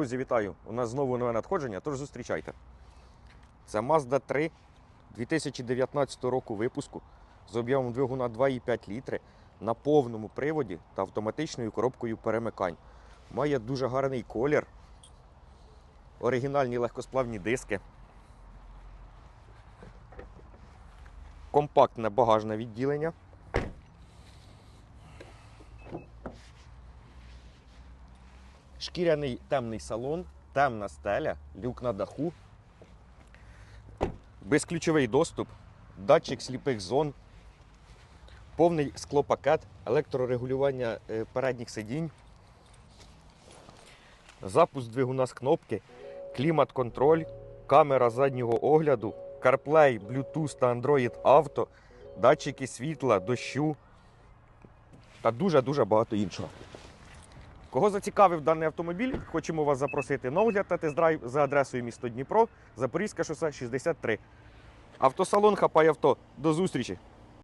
Друзі, вітаю! У нас знову нове надходження, тож зустрічайте. Це Mazda 3 2019 року випуску з об'ємом двигуна 2,5 літри на повному приводі та автоматичною коробкою перемикань. Має дуже гарний колір, оригінальні легкосплавні диски, компактне багажне відділення. Шкіряний темний салон, темна стеля, люк на даху, безключовий доступ, датчик сліпих зон, повний склопакет, електрорегулювання е, передніх сидінь, запуск двигуна з кнопки, клімат-контроль, камера заднього огляду, CarPlay, Bluetooth та Android Auto, датчики світла, дощу та дуже-дуже багато іншого. Кого зацікавив даний автомобіль, хочемо вас запросити на огляд та тест-драйв за адресою місто Дніпро, Запорізьке шосе 63. Автосалон хапає авто. До зустрічі!